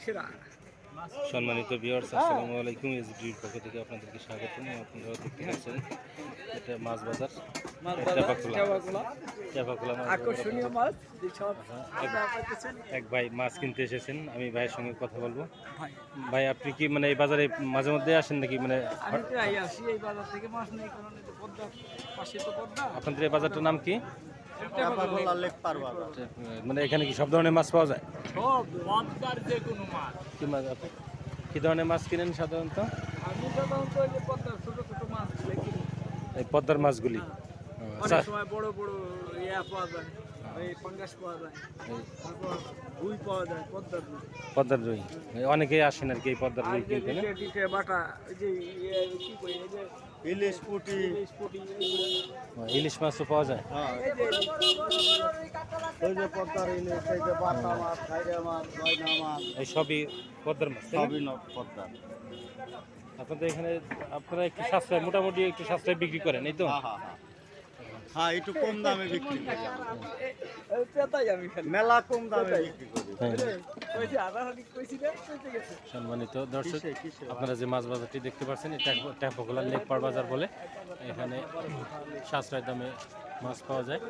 সেরা সম্মানিত ভিউয়ার্স আসসালামু আলাইকুম। এসডির পক্ষ থেকে আপনাদেরকে স্বাগতম আপনারা দেখতে পাচ্ছেন এটা মাছ বাজার আকর্ষণীয় মাছ এক- আপনারা পাইতেছেন। এক ভাই মাছ কিনতে এসেছেন আমি ভাইয়ের সঙ্গে কথা বলব। ভাই। আপনি কি মানে এই বাজারে মাঝে মধ্যে আসেন নাকি? মানে আসি এই বাজার থেকে মাছ নেই কারণ পাশে তো আপনাদের এই বাজারটার নাম কি? মানে এখানে কি সব ধরনের মাছ পাওয়া যায়? সব যে কোনো মাছ। কি মাছ আপনি? কি ধরনের মাছ কিনেন সাধারণত? আমি সাধারণত ওই যে পদ্মার ছোট ছোট মাছ এই পদ্মার মাছগুলি। ও, আচ্ছা। অনেক সময় বড় বড় ইয়া পাওয়া যায় এই পাওয়া যায়। তারপর রুই পাওয়া যায় পদ্মার রুই পদ্মার রুই অনেকেই আসেন আর কি এই পদ্মার রুই কিনতে না? ডিটে ডিটে বাটা যে ইয়ে কি কই যে ইলিশ পুটি। ইলিশ মাছও পাওয়া যায়? হ্যাঁ। এই যে ওই যে পদ্মার ইলিশ এই যে বাটা মাছ খাইরা মাছ গয়না মাছ। এই সবই পদ্মার মাছ সবই পদ্মার। আপনাদের এখানে আপনারা একটু সাশ্রয় মোটামুটি একটু সাশ্রয় বিক্রি করেন এই তো? হ্যাঁ হ্যাঁ। হ্যাঁ একটু কম দামে বিক্রি করি। আমি মেলা কম দামে বিক্রি করি। সম্মানিত দর্শক? আপনারা যে মাছ বাজারটি দেখতে পাচ্ছেন এটা লেক পার বাজার বলে এখানে সাশ্রয় দামে মাছ পাওয়া যায়।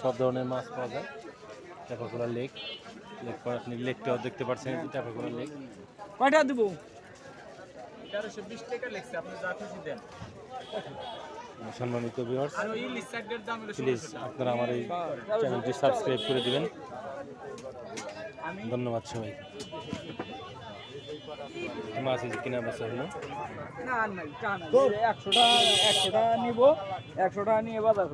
সব ধরনের মাছ পাওয়া যায়। ট্যাপকোলা লেক। লেক পার আপনি লেকটাও দেখতে পাচ্ছেন ট্যাপকোলা লেক। কয়টা দেবো? তেরোশো বিশ টাকা লেগছে আপনি যা খুশি দেন। সম্মানিত ভিউয়ার্স প্লিজ আপনারা আমার এই চ্যানেলটি সাবস্ক্রাইব করে দিবেন। ধন্যবাদ সবাই মাছ আছে কিনা বেচা হলো? না একশো টাকা একশো টাকা নিবো একশো টাকা নিয়ে বাজার